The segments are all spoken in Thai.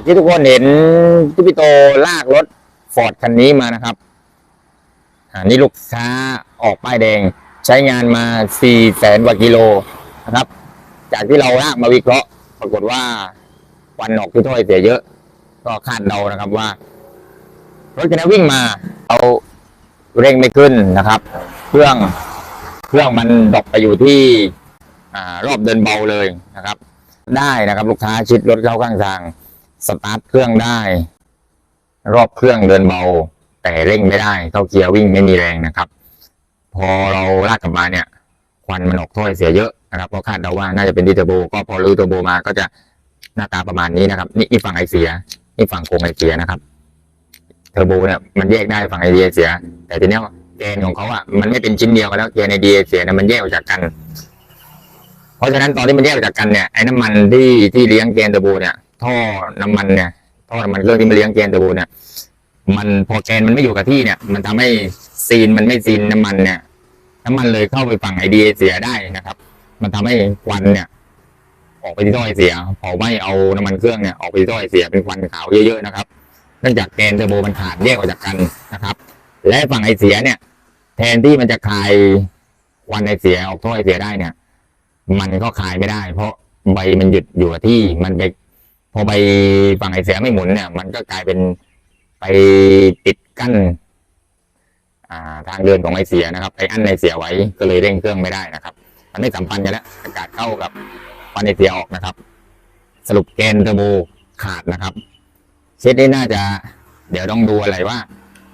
จากที่ทุกคนเห็นที่พี่โตลากรถฟอร์ดคันนี้มานะครับอ่านี่ลูกค้าออกป้ายแดง ใช้งานมาสี่แสนกว่ากิโลนะครับ จากที่เราลากมาวิเคราะห์ ปรากฏว่าควันออกที่ถ้อยเสียเยอะ ก็คาดเดานะครับว่ารถคันนี้วิ่งมาเอาเร่งไม่ขึ้นนะครับ เครื่องเครื่องมันดอปไปอยู่ที่อรอบเดินเบาเลยนะครับ ได้นะครับ ลูกค้าชิดรถเข้าข้างทาง สตาร์ทเครื่องได้ รอบเครื่องเดินเบา แต่เร่งไม่ได้เข้าเกียร์วิ่งไม่มีแรงนะครับ พอเราลากกลับมาเนี่ย ควันมันออกถ้อยเสียเยอะนะครับก็คาดเดาว่าน่าจะเป็นดีเทอร์โบก็พอรู้เทอร์โบมาก็จะหน้าตาประมาณนี้นะครับ นี่นี่ฝั่งไอเสียนี่ฝั่งโครงไอเสียนะครับเทอร์โบเนี่ยมันแยกได้ฝั่งไอเดียเสีย แต่ทีเนี้ยแกนของเขาอะมันไม่เป็นชิ้นเดียวกันแล้วแกนไอเดียเสียเนี่ยมันแยกออกจากกัน เพราะฉะนั้นตอนที่มันแยกออกจากกันเนี่ยไอ้น้ำมันที่ที่เลี้ยงแกนเทอร์โบเนี่ย ท่อน้ำมันเนี่ยท่อน้ำมันเครื่องที่มันเลี้ยงแกนเทอร์โบเนี่ยมันพอแกนมันไม่อยู่กับที่เนี่ย มันทำให้ซีนมันไม่ซีนน้ำมันเนี่ย น้ำมันเลยเข้าไปฝั่งไอเดียเสียได้นะครับ มันทำให้ควันเนี่ย ออกไปที่ท่อไอเสียเผาไหม้เอาน้ำมันเครื่องเนี่ยออกไปที่ท่อไอเสียเป็นควันขาวเยอะๆนะครับเนื่องจากแกนเทอร์โบมันขาดแยกออกจากกันนะครับ และฝั่งไอเสียเนี่ย แทนที่มันจะคายควันไอเสียออกท่อไอเสียได้เนี่ย มันก็คายไม่ได้ เพราะใบมันหยุดอยู่กับที่มันไป พอใบฝั่งไอเสียไม่หมุนเนี่ย มันก็กลายเป็นไปปิดกั้นทางเดินของไอเสียนะครับ ไปอั้นไอเสียไว้ก็เลยเร่งเครื่องไม่ได้นะครับ มันไม่สัมพันธ์กันแล้วอากาศเข้ากับควันไอเสียออกนะครับ สรุปแกนเทอร์โบขาดนะครับเซตนี้น่าจะ เดี๋ยวต้องดูอะไรว่า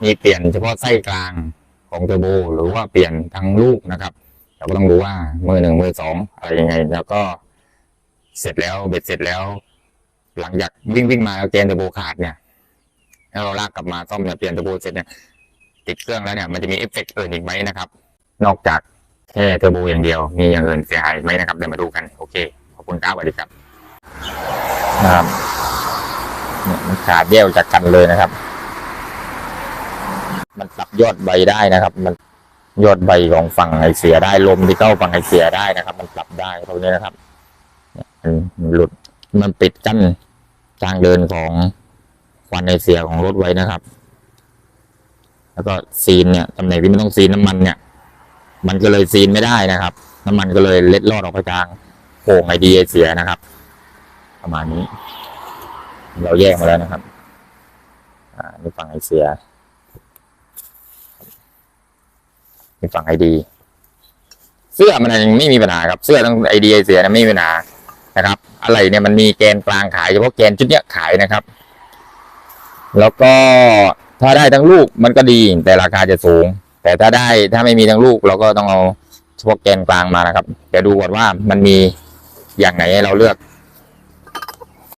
มีเปลี่ยนเฉพาะไส้กลางของเทอร์โบหรือว่าเปลี่ยนทั้งลูกนะครับเราก็ต้องดูว่ามือหนึ่งมือสองอะไรยังไง แล้วก็เสร็จแล้วเบ็ดเสร็จแล้ว หลังจากวิ่งวิ่งมาแล้วแกนเทอร์โบขาดเนี่ยแล้วเราลากกลับมาซ่อมเนี่ยเปลี่ยนเทอร์โบเสร็จเนี่ยติดเครื่องแล้วเนี่ยมันจะมีเอฟเฟกต์อื่นอีกไหมนะครับ นอกจากแค่เทอร์โบอย่างเดียว มีอย่างอื่นเสียหายไหมนะครับเดี๋ยวมาดูกันโอเคขอบคุณครับสวัสดีครับนะครับเนี่ยมันขาดแยกออกจากกันเลยนะครับ มันปรับยอดใบได้นะครับ มันยอดใบของฝั่งไอเสียได้ลมที่เข้าฝั่งไอเสียได้นะครับ มันปรับได้ตรงนี้นะครับมันมันหลุดมันปิดกั้น ทางเดินของควันไอเสียของรถไว้นะครับ แล้วก็ซีนเนี่ยตำแหน่งที่มันต้องซีนน้ำมันเนี่ย มันก็เลยซีนไม่ได้นะครับ น้ำมันก็เลยเล็ดลอดออกไปทางโค้งไอดีไอเสียนะครับ ประมาณนี้ เราแยกมาแล้วนะครับ อ่านี่ฝั่งไอเสียนี่ฝั่งไอดีเสื้อมันยังไม่มีปัญหาครับ เสื้อต้องไอเดีไอเสียนะไม่มีปัญหานะครับ อะไรเนี่ยมันมีแกนกลางขายเฉพาะแกนชุดเนี้ยขายนะครับ แล้วก็ถ้าได้ทั้งลูกมันก็ดีแต่ราคาจะสูง แต่ถ้าได้ถ้าไม่มีทั้งลูก เราก็ต้องเอาเฉพาะแกนกลางมานะครับเดี๋ยวดูก่อนว่ามันมีอย่างไหนให้เราเลือก